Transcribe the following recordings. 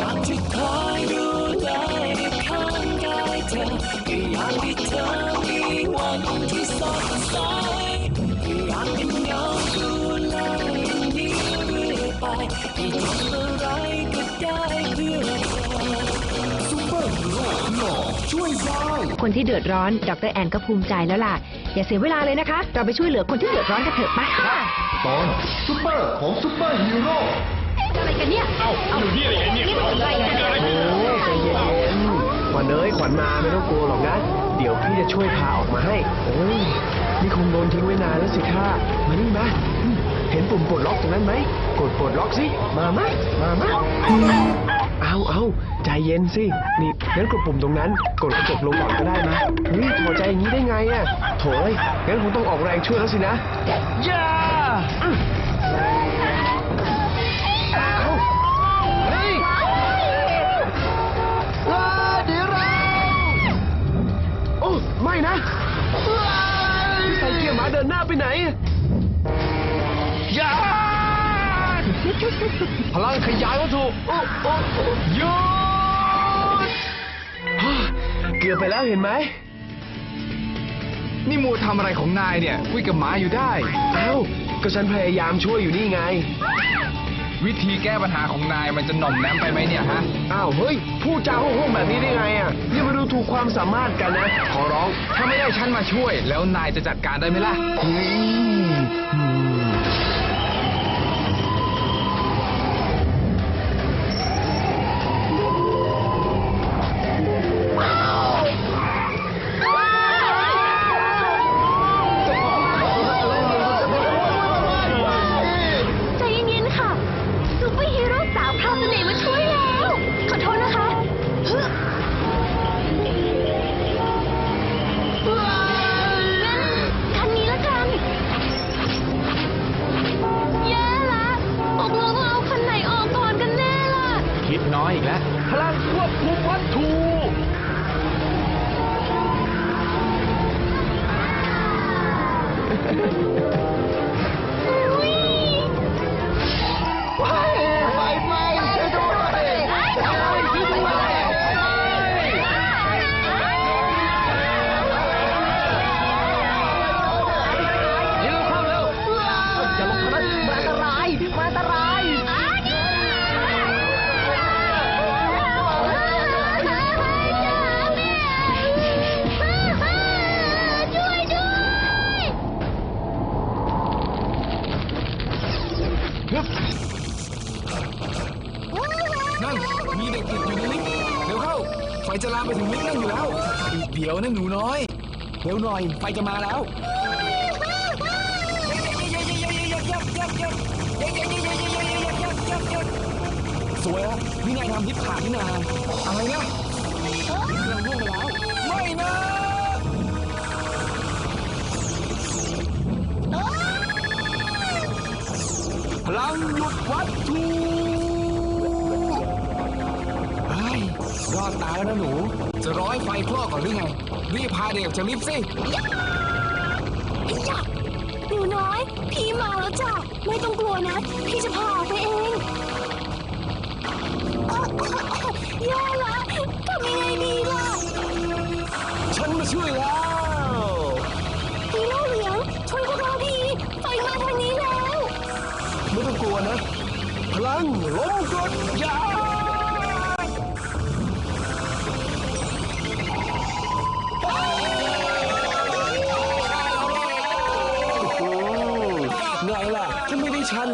อยากจะคอยดูแลข้างกายเธอก็อยากให้เธอมีวันที่สดใสก็อยากเป็นเงาดูแลอย่างนี้เรื่อยไปให้ทำอะไรก็ได้เพื่อเธอซุปเปอร์ฮีโร่หล่อช่วยได้คนที่เดือดร้อน ดรแอนก็ภูมิใจแล้วล่ะ อย่าเสียเวลาเลยนะคะ เราไปช่วยเหลือคนที่เดือดร้อนกันเถอะไปค่ะ ตอนซุปเปอร์ของซุปเปอร์ฮีโร่ อะไรกันเนี่ย เอ้าอยู่นี่อะไรเนี่ยนี่มันอะไรกันเนี่ยเกิดอะไรขึ้นโอ้ยใจเย็นๆขวัญเอ้ยขวัญมาไม่ต้องกลัวหรอกนะ เดี๋ยวพี่จะช่วยพาออกมาให้ โอ้ยนี่คงโดนทิ้งไว้นานแล้วสิค่ะมานี่มาอืมเห็นปุ่มปลดล็อกตรงนั้นไหม กดปลดล็อกสิ มามามามาเอาเอาใจเย็นสิ นี่งั้นกดปุ่มตรงนั้น กดกระจกลงก่อนก็ได้นะเฮ้ยพอใจอย่างนี้ได้ไงอะโถเอ้ยงั้นคงต้องออกแรงช่วยแล้วสินะ ย่า ดินหน้าไปไหนอย่าพลังขยายวัตถุโอ้โอ้โอ้หยุดฮ่าเกือบไปแล้วเห็นไหม นี่มูทำอะไรของนายเนี่ยคุยกับหมาอยู่ได้ เอ้า ก็ฉันพยายามช่วยอยู่นี่ไง วิธีแก้ปัญหาของนายมันจะหน่อมแนมไปไหมเนี่ยฮะ อ้าวเฮ้ยพูดจาโห้งๆแบบนี้ได้ไงอะนี่มาดูถูกความสามารถกันนะ ขอร้อง ถ้าไม่ได้ฉันมาช่วย แล้วนายจะจัดการได้ไหมล่ะ เฮ้ย ไฟจะลามไปถึงลิฟต์นั่นอยู่แล้ว เดี๋ยวนะหนูน้อย เร็วหน่อยไฟจะมาแล้วสวยแล้วนี่นายทำลิฟต์ขาดนี่นาอะไรนะเราล่วงไปแล้ว ไม่นะพลังหยุดวัตถุ รอดตายแล้วนะหนู จะร้อยไฟคลอกก่อนหรือไง รีบพาเด็กจะลิฟต์สิหนูน้อย พี่มาแล้วจ้ะ ไม่ต้องกลัวนะ พี่จะพาออกไปเองแย่ละทำยังไงดี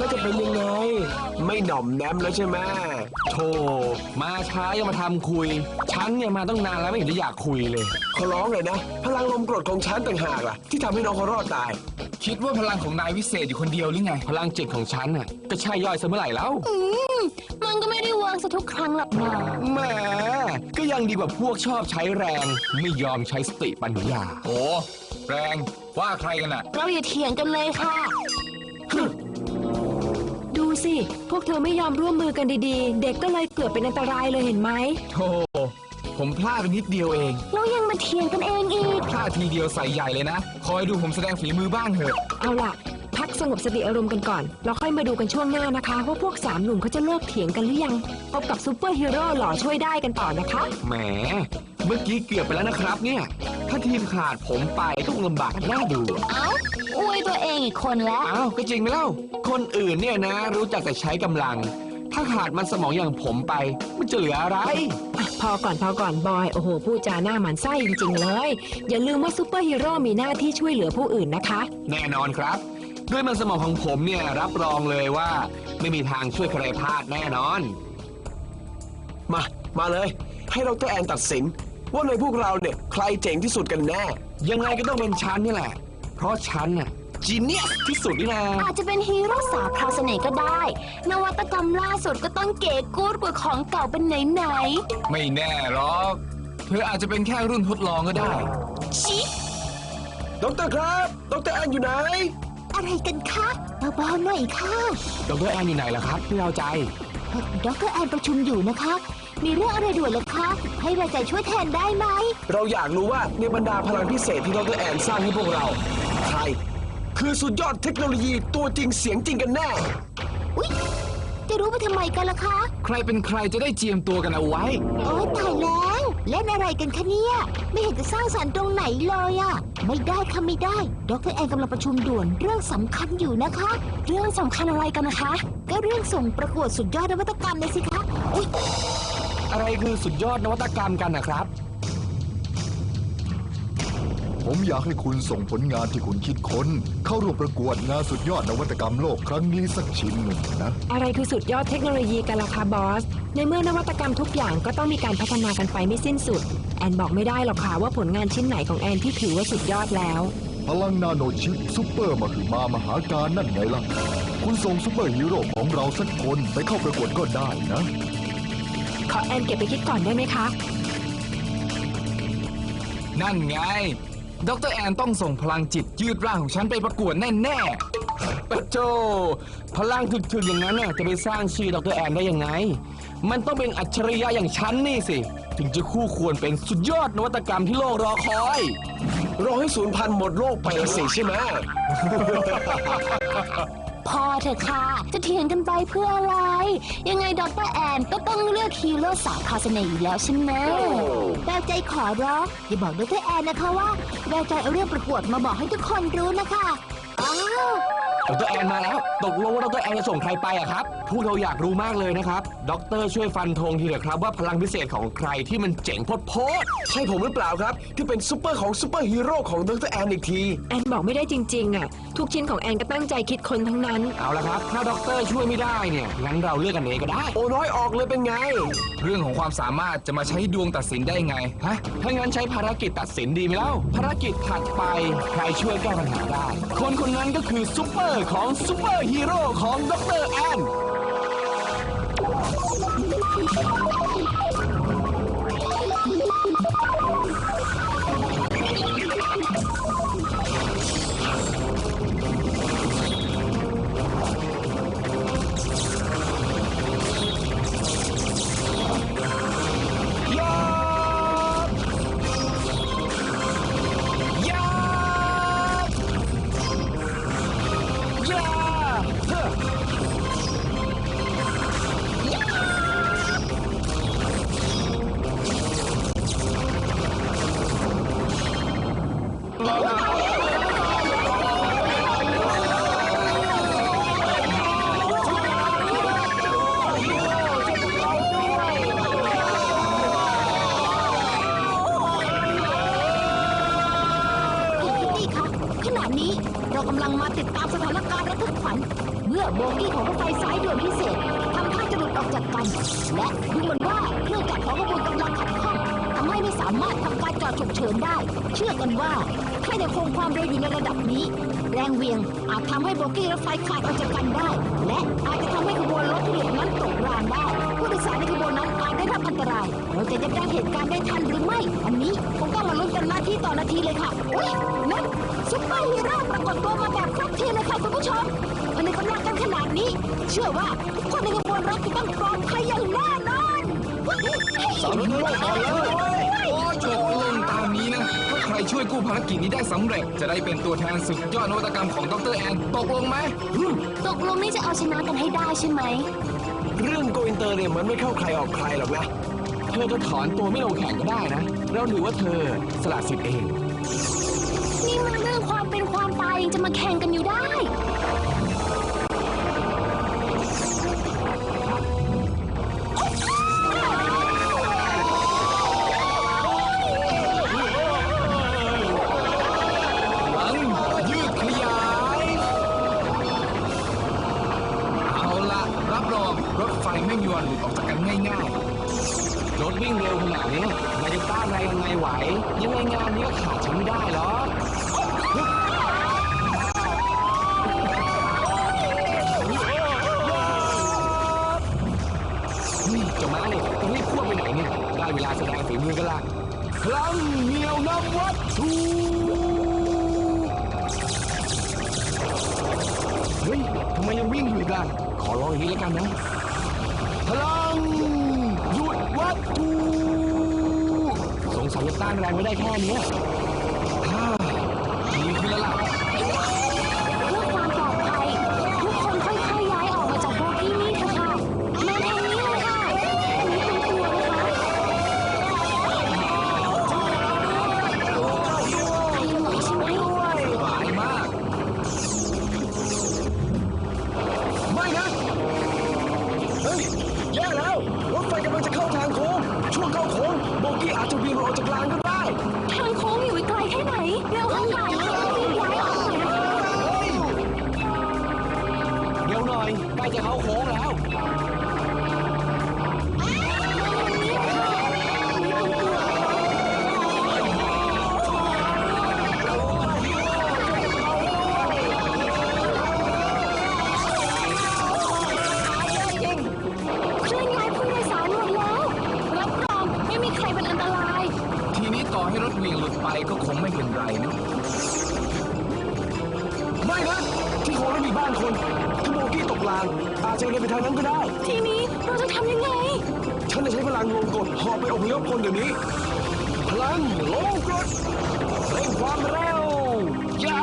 แล้วจะเป็นยังไง ไม่หน่อมแนมแล้วใช่ไหมโธ่มาช้ายังมาทำคุย ฉันเนี่ยมาต้องนานแล้วไม่เห็นจะอยากคุยเลย ขอร้องเลยนะ พลังลมกรดของฉันต่างหากล่ะ ที่ทำให้น้องเขารอดตาย คิดว่าพลังของนายวิเศษอยู่คนเดียวหรือไง พลังจิตของฉันน่ะก็ใช่ย่อยซะเมื่อไหร่แล้ว อืมมันก็ไม่ได้เวิร์กซะทุกครั้งหรอกนะแหมก็ยังดีกว่าพวกชอบใช้แรง ไม่ยอมใช้สติปัญญา โอ้แรงว่าใครกันน่ะ เราอย่าเถียงกันเลยค่ะดู สิ พวกเธอไม่ยอมร่วมมือกันดีๆ เด็กก็เลยเกิดเป็นอันตรายเลยเห็นไหมโธ่ผมพลาดไปนิดเดียวเอง แล้วยังมาเถียงกันเองอีก พลาดทีเดียวใส่ใหญ่เลยนะ คอยดูผมแสดงฝีมือบ้างเถอะ เอาล่ะ พักสงบสติอารมณ์กันก่อน เราค่อยมาดูกันช่วงหน้านะคะว่าพวกสามหนุ่มเขาจะเลิกเถียงกันหรือยังพบกับซูเปอร์ฮีโร่หล่อช่วยได้กันต่อนะคะ แหม เมื่อกี้เกือบไปแล้วนะครับเนี่ย ถ้าทีมขาดผมไปต้องลำบากกันน่าดูเอ้าอวยตัวเองอีกคนแล้ว อ้าวก็จริงไหมเล่า คนอื่นเนี่ยนะ รู้จักแต่ใช้กำลัง ถ้าขาดมันสมองอย่างผมไป มันจะเหลืออะไรพอก่อนพอก่อนบอย โอ้โหพูดจาหน้าหมันไส้จริง ๆ เลย อย่าลืมว่าซูเปอร์ฮีโร่มีหน้าที่ช่วยเหลือผู้อื่นนะคะ แน่นอนครับ ด้วยมันสมองของผมเนี่ยรับรองเลยว่า ไม่มีทางช่วยใครพลาดแน่นอน มา มาเลย ให้ดรแอนตัดสิน ว่าในพวกเราเนี่ยใครเจ๋งที่สุดกันแน่ ยังไงก็ต้องเป็นฉันนี่แหละ เพราะฉันน่ะจีเนียสที่สุดนี่นะอาจจะเป็นฮีโร่สาวพราวเสน่ห์ก็ได้ นวัตกรรมล่าสุดก็ต้องเก๋กู๊ดกว่าของเก่าเป็นไหนไม่แน่หรอกเธออาจจะเป็นแค่รุ่นทดลองก็ได้ๆชิดรครับดรแอนอยู่ไหน อะไรกันคะเบาๆหน่อยค่ะดรแอนอยู่ไหนล่ะครับพี่เอาใจดรแอนประชุมอยู่นะคะ มีเรื่องอะไรด่วนเหรอคะ ให้เราใจช่วยแทนได้ไหม เราอยากรู้ว่าในบรรดาพลังพิเศษที่ดรแอนสร้างให้พวกเรา ใคร คือสุดยอดเทคโนโลยีตัวจริงเสียงจริงกันแน่ อุ๊ย จะรู้ไปทำไมกันล่ะคะ ใครเป็นใครจะได้เจียมตัวกันเอาไว้ โอ้ตายแล้ว เล่นอะไรกันคะเนี่ย ไม่เห็นจะสร้างสรรค์ตรงไหนเลยอะไม่ได้ค่ะไม่ได้ ดรแอนกำลังประชุมด่วนเรื่องสำคัญอยู่นะคะ เรื่องสำคัญอะไรกันนะคะ ก็เรื่องส่งประกวดสุดยอดนวัตกรรมเลยสิคะอุ๊ย อะไรคือสุดยอดนวัตกรรมกันนะครับ ผมอยากให้คุณส่งผลงานที่คุณคิดค้น เข้าร่วมประกวดงานสุดยอดนวัตกรรมโลกครั้งนี้สักชิ้นหนึ่งนะ อะไรคือสุดยอดเทคโนโลยีกันล่ะคะบอส ในเมื่อนวัตกรรมทุกอย่างก็ต้องมีการพัฒนากันไปไม่สิ้นสุด แอนบอกไม่ได้หรอกค่ะว่าผลงานชิ้นไหนของแอนที่ถือว่าสุดยอดแล้ว พลังนาโนชิปซุปเปอร์มาคือมามหาการนั่นไงล่ะ คุณส่งซุปเปอร์ฮีโร่ของเราสักคนไปเข้าประกวดก็ได้นะ ขอแอนเก็บไปคิดก่อนได้ไหมคะ นั่นไง ดรแอนต้องส่งพลังจิตยืดร่างของฉันไปประกวดแน่ๆปะโจ พลังถึกๆอย่างนั้นน่ะจะไปสร้างชื่อดรแอนได้ยังไง มันต้องเป็นอัจฉริยะอย่างฉันนี่สิ ถึงจะคู่ควรเป็นสุดยอดนวัตกรรมที่โลกรอคอย รอให้ศูนย์พันธุ์หมดโลกไปละสิใช่ไหม พอเถอะค่ะ จะเถียงกันไปเพื่ออะไร ยังไงดรแอนก็ต้องเลือกฮีโร่สาวพราวเสน่ห์อยู่แล้วใช่ไหมแววใจขอร้องอย่าบอกดรแอนนะคะว่าแววใจเอาเรื่องประกวดมาบอกให้ทุกคนรู้นะคะอ้าว ดรแอนมาแล้ว ตกลงว่าดรแอนจะส่งใครไปอะครับ พวกเราอยากรู้มากเลยนะครับ ดรช่วยฟันธงทีเถอะครับว่าพลังพิเศษของใครที่มันเจ๋งโพดโพดใช่ผมหรือเปล่าครับ ที่เป็นซูเปอร์ของซูเปอร์ฮีโร่ของดรแอนอีกที แอนบอกไม่ได้จริง ๆ อะ ทุกชิ้นของแอนก็ตั้งใจคิดคนทั้งนั้น เอาละครับ ถ้าดรช่วยไม่ได้เนี่ย งั้นเราเลือกกันเองก็ได้ โอ้น้อยออกเลยเป็นไง เรื่องของความสามารถจะมาใช้ดวงตัดสินได้ไงฮะถ้างั้นใช้ภารกิจตัดสินดีไหมเล่าภารกิจถัดไปใครช่วยแก้ปัญหาได้ คนคนนั้นก็คือซูเปอร์ของซูเปอร์ฮีโร่ของดรแอน คงความเร็วอยู่ในระดับนี้ แรงเหวียงอาจทำให้โบกี้รถไฟขาดออกจากกันได้ และอาจจะทำให้ขบวนรถที่เหลือนั้นตกรางได้ ผู้โดยสารในขบวนนั้นอาจได้รับอันตราย เราจะยับยั้งเหตุการณ์ได้ทันหรือไม่ อันนี้คงต้องมาลุ้นกันนาทีต่อนาทีเลยค่ะอุ้ยนั่นซุปเปอร์ฮีโร่ปรากฏตัวมาแบบครบทีมเลยค่ะคุณผู้ชมผนึกกำลังกันขนาดนี้ เชื่อว่าทุกคนในขบวนรถจะต้องปลอดภัยอย่างแน่นอนสามฮีโร่มาแล้วโอ้ยจบลงตามนี้นะถ้าใค รช่วยกู้ภารกิจนี้ได้สำเร็จ จะได้เป็นตัวแทนสุดยอดนวัตกรรมของดรแอนตกลงไหมตกลงนี่จะเอาชนะกันให้ได้ใช่ไหม เรื่องโกอินเตอร์เนี่ยมันไม่เข้าใครออกใครหรอกนะ เธอจะถอนตัวไม่ลงแข่งก็ได้นะ เราถือว่าเธอสละสิทธิ์เอง นี่มันเรื่องความเป็นความตายยังจะมาแข่งกันอยู่ได้ เหนียวนำวัตถุเฮ้ยทำไมยังวิ่งอยู่อีกล่ะขอลองอย่างนี้แล้วกันนะ พลัง หยุดวัตถุสงสัยจะต้านแรงไม่ได้แค่เนี้ย รถไฟกำลังจะเข้าทางโค้ง ช่วงเข้าโค้งโบกี้อาจจะเวียนออกจากรางก็ได้ ทางโค้งอยู่อีกไกลแค่ไหนเร็วเข้าค่ะรีบย้ายออกหน่อยนะคะเดี๋ยวหน่อยใกล้จะเข้าโค้งแล้วางอาจจะเดินไปทางนั้นก็ได้ ทีนี้เราจะทำยังไง ฉันจะใช้พลังลงกดหอบไปอพยพคนเดี๋ยวนี้ พลังลงกดเร่งความเร็วย่า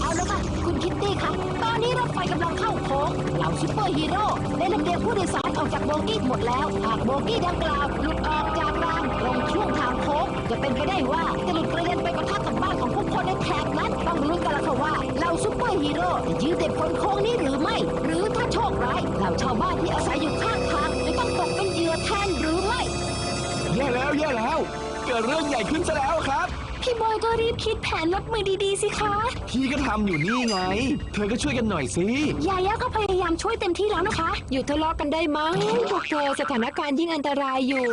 เอาละค่ะ คุณคิตตี้คะตอนนี้รถไฟกำลังเข้าโค้งเหล่าซูเปอร์ฮีโร่ได้ลำเลียงผู้โดยสารออกจากโบกี้หมดแล้ว หากโบกี้ดังกล่าวหลุดออกจากรางลงช่วงทางโค้งจะเป็นไปได้ว่าจะหลุดกระเด็นไปกระทบกับบ้องผู้ คนในแถบนั้นต้องลุ้นกันละค่ะว่าเหล่าซุปเปอร์ฮีโร่จะยืนเด็ดพ้นโค้งนี้หรือไม่ หรือถ้าโชคร้ายเหล่าชาวบ้านที่อาศัยอยู่ข้างทางจะต้องตกเป็นเหยื่อแทนหรือไม่ แย่แล้วแย่แล้ว เกิดเรื่องใหญ่ขึ้นซะแล้วครับ พี่บอยก็รีบคิดแผนรับมือดีๆสิคะ พี่ก็ทำอยู่นี่ไง เธอก็ช่วยกันหน่อยสิ ยายาก็พยายามช่วยเต็มที่แล้วนะคะ หยุดทะเลาะกันได้มั้งพวกเธอสถานการณ์ยิ่งอันตรายอยู่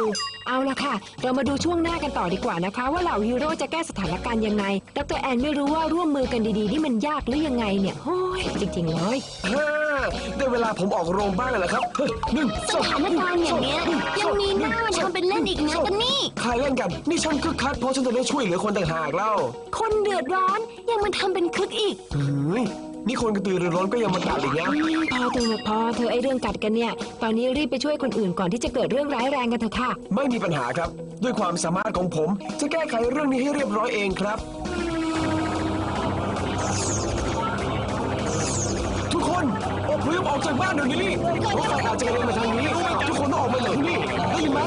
เอาละค่ะ เรามาดูช่วงหน้ากันต่อดีกว่านะคะ ว่าเหล่าฮีโร่จะแก้สถานการณ์ยังไงดรแอนไม่รู้ว่าร่วมมือกันดีๆนี่มันยากหรือยังไงเนี่ยโอ้ยจริงๆเลยฮ่า ได้เวลาผมออกโรงบ้างแล้วล่ะครับเฮ้ยหนึ่งสถานการณ์อย่างเนี้ยยังมีหน้ามาทำเป็นเล่นอีกนะกันนี่ใครเล่นกันนี่ฉันคึกคักเพราะฉันจะได้ช่วยเหลือคนต่างหากเล่า คนเดือดร้อนยังมาทำเป็นคึกอีกเฮ้ยนี่คนกระตือรือร้นก็ยังมากัดอีกนะพอเธอะพอเธอไอเรื่องกัดกันเนี่ย ตอนนี้รีบไปช่วยคนอื่นก่อนที่จะเกิดเรื่องร้ายแรงกันเถอะค่ะ ไม่มีปัญหาครับ ด้วยความสามารถของผม จะแก้ไขเรื่องนี้ให้เรียบร้อยเองครับ ทุกคน รีบออกจากบ้านเดี๋ยวนี้รถไฟอาจจะกระเด็นมาทางนี้ ทุกคนต้องออกมาจากที่นี่ได้ยินไหม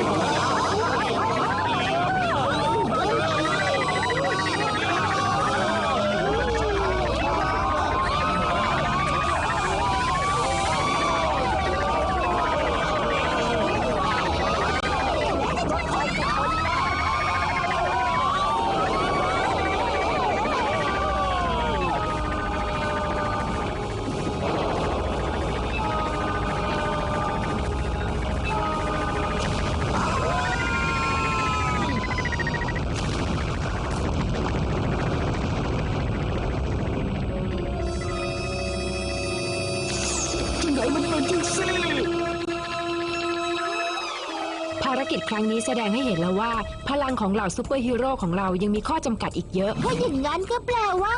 ครั้งนี้แสดงให้เห็นแล้วว่า พลังของเหล่าซูเปอร์ฮีโร่ของเรายังมีข้อจำกัดอีกเยอะ ถ้าอย่างนั้นก็แปลว่า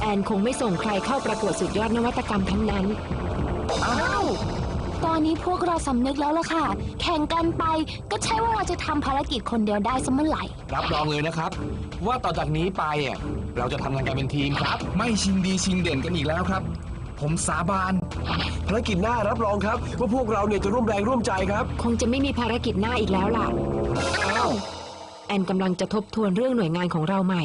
แอนคงไม่ส่งใครเข้าประกวดสุดยอดนวัตกรรมทั้งนั้น อ้าว ตอนอนนี้พวกเราสำนึกแล้วล่ะค่ะ แข่งกันไปก็ใช่ว่าเราจะทำภารกิจคนเดียวได้เสมอไหร่ รับรองเลยนะครับ ว่าต่อจากนี้ไปอะเราจะทำงานกันเป็นทีมครับ ไม่ชิงดีชิงเด่นกันอีกแล้วครับ ผมสาบาน ภารกิจหน้ารับรองครับ ว่าพวกเราเนี่ยจะร่วมแรงร่วมใจครับ คงจะไม่มีภารกิจหน้าอีกแล้วล่ะ อ้าวแอนกำลังจะทบทวนเรื่องหน่วยงานของเราใหม่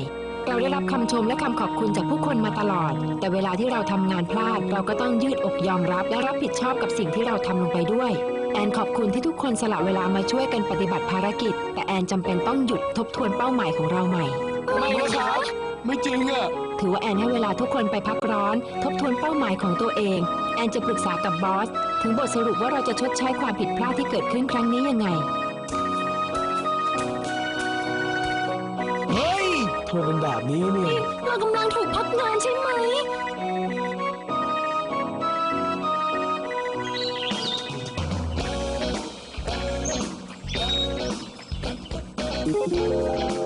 เราได้รับคำชมและคำขอบคุณจากผู้คนมาตลอด แต่เวลาที่เราทำงานพลาด เราก็ต้องยืดอกยอมรับ และรับผิดชอบกับสิ่งที่เราทำลงไปด้วย แอนขอบคุณที่ทุกคนสละเวลามาช่วยกันปฏิบัติภารกิจ แต่แอนจำเป็นต้องหยุดทบทวนเป้าหมายของเราใหม่ ไม่นะครับ ไม่จริงอะ ถือว่าแอนให้เวลาทุกคนไปพักร้อน ทบทวนเป้าหมายของตัวเอง แอนจะปรึกษากับบอส ถึงบทสรุปว่าเราจะชดใช้ความผิดพลาดที่เกิดขึ้นครั้งนี้ยังไง เฮ้ยโทรเป็นแบบนี้เนี่ยเรากำลังถูกพักงานใช่ไหมเ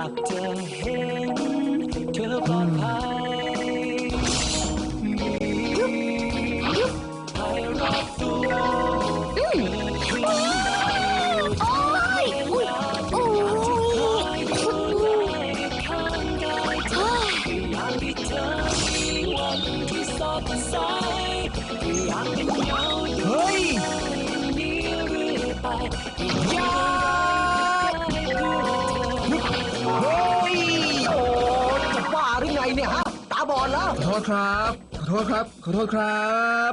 อยาก ษครับ ขอโทษครับ ขอโทษครับ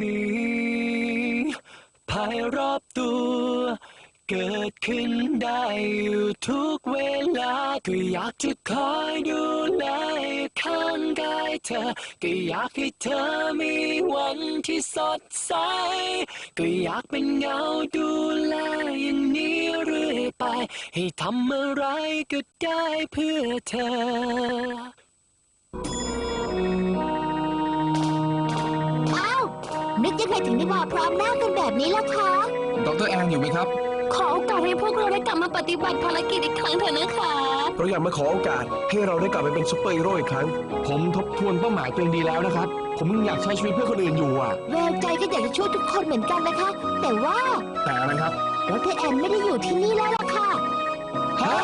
มีภัยรอบตัว เกิดขึ้นได้อยู่ทุกเวลา ก็อยากจะคอยดูแลข้างกายเธอ ก็อยากให้เธอมีวันที่สดใส ก็อยากเป็นเงาดูแลอย่างนี้เรื่อยไป ให้ทำอะไรก็ได้เพื่อเธอ อ้าว นึกยังไงถึงได้มาพร้อมหน้ากันแบบนี้ล่ะคะ ดรแอนอยู่ไหมครับ ขอโอกาสให้พวกเราได้กลับมาปฏิบัติภารกิจอีกครั้งเถอะนะคะ เราอยากมาขอโอกาสให้เราได้กลับไปเป็นซุปเปอร์ฮีโร่อีกครั้ง ผมทบทวนเป้าหมายตัวเองดีแล้วนะครับ ผมยังอยากใช้ชีวิตเพื่อคนอื่นอยู่อะ แววใจก็อยากจะช่วยทุกคนเหมือนกันนะคะ แต่ว่าแต่อะไรครับ ดรแอนไม่ได้อยู่ที่นี่แล้วล่ะค่ะ ฮะ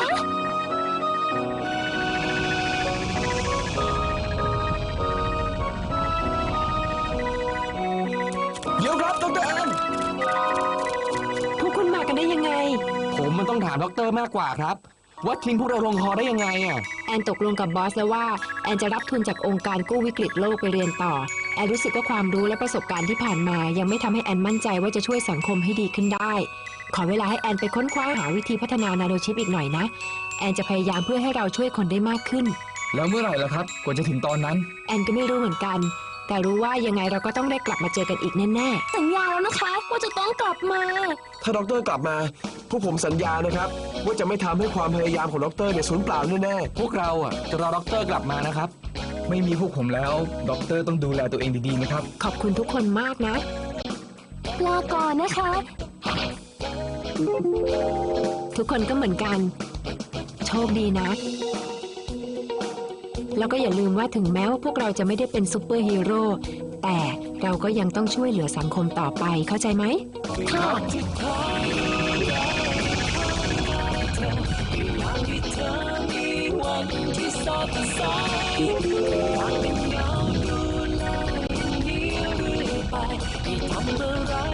มมันต้องถามด็อกเตอร์มากกว่าครับ ว่าทิ้งพวกเราลงคอได้ยังไงอะ แอนตกลงกับบอสแล้วว่า แอนจะรับทุนจากองค์การกู้วิกฤตโลกไปเรียนต่อ แอนรู้สึกว่าความรู้และประสบการณ์ที่ผ่านมา ยังไม่ทำให้แอนมั่นใจว่าจะช่วยสังคมให้ดีขึ้นได้ ขอเวลาให้แอนไปค้นคว้าหาวิธีพัฒนานาโนชิปอีกหน่อยนะ แอนจะพยายามเพื่อให้เราช่วยคนได้มากขึ้น แล้วเมื่อไหร่ล่ะครับ กว่าจะถึงตอนนั้น แอนก็ไม่รู้เหมือนกัน แต่รู้ว่ายังไงเราก็ต้องได้กลับมาเจอกันอีกแน่สัญญาแล้วนะคะ ว่าจะต้องกลับมา ถ้าดรกลับมา พวกผมสัญญานะครับ ว่าจะไม่ทำให้ความพยายามของดรเนี่ยสูญเปล่าแน่พวกเราอะจะรอด็อกเตอร์กลับมานะครับ ไม่มีพวกผมแล้วด็อกเตอร์ต้องดูแลตัวเองดีๆนะครับ ๆ ขอบคุณทุกคนมากนะ ลาก่อนนะคะ ทุกคนก็เหมือนกัน โชคดีนะ แล้วก็อย่าลืมว่าถึงแม้ว่าพวกเราจะไม่ได้เป็นซูเปอร์ฮีโร่แต่เราก็ยังต้องช่วยเหลือสังคมต่อไปเข้าใจไหมค่ะที่ทำเมื่อไร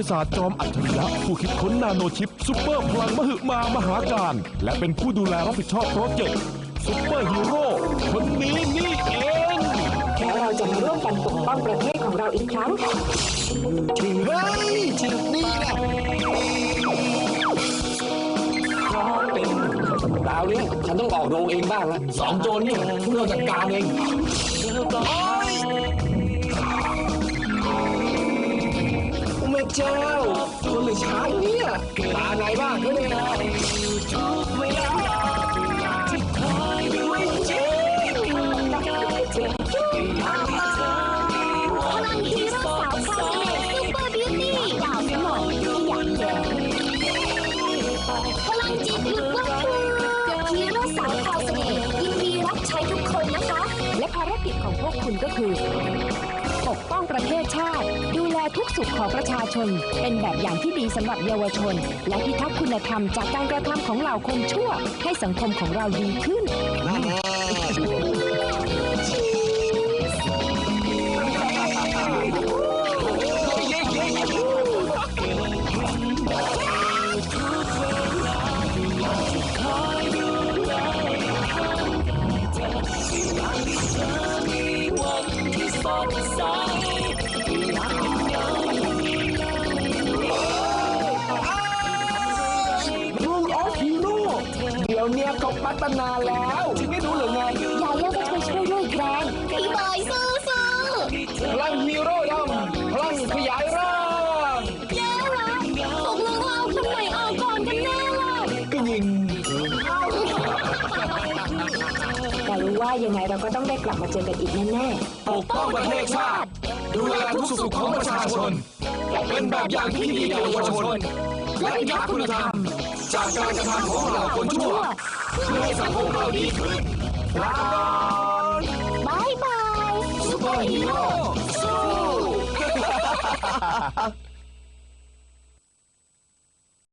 ยาศาสตร์จอมอัจฉริยะผู้คิดค้นนาโนชิปซุปเปอร์พลังมหึมามหาการ และเป็นผู้ดูแลรับผิดชอบโปรเจกต์ซุปเปอร์ฮีโร่คนนี้นี่เองแค่เราจะมาร่วมกันปกป้องประเทศของเราอีกครั้งๆเฮ้ยนี่แหละเพราะเป็นคราวนี้ฉันต้องออกโรงเองบ้างละสองโจรเนี่ยพวกเราจัดการเอง เจ้าคนหรือช้างเนี่ยตาไหนบ้างก็เนี่ยไม่จริงพลังฮีโร่สาวคาเมซูเปอร์บิวตี้ดาวสมองที่อยากแก่พลังจิตลึกลับฮีโร่สาวคาเสน่ห์ยินดีรับใช้ทุกคนนะคะ และภารกิจของพวกคุณก็คือ ปกป้องประเทศชาติดูแล ทุกสุขของประชาชน เป็นแบบอย่างที่ดีสำหรับเยาวชน และพิทักษ์คุณธรรมจากการกระทำของเหล่าคนชั่ว ให้สังคมของเราดีขึ้น นี้ยเขาพัฒนาแล้วไม่รู้หรือไงยาย่าก็ช่วยช่วยด้วยแกรงพี่บอยสู้สู้พลังฮีโร่ดำพลังขยายร่างแย่ละตกลงเราคนไหนออกก่อนกันแน่ล่ะก็ยิงแต่รู้ว่ายังไงเราก็ต้องได้กลับมาเจอกันอีกแน่ปกป้องประเทศชาติ ดูแลทุกสุขของประชาชน เป็นแบบอย่างที่ดีแก่เยาวชนและพิทักษ์คุณธรรม จากการกระทำของเราคนชั่วเพื่อให้สังคมเราดีขึ้นลาก่อนบายบายซุปเปอร์ฮีโร่สู้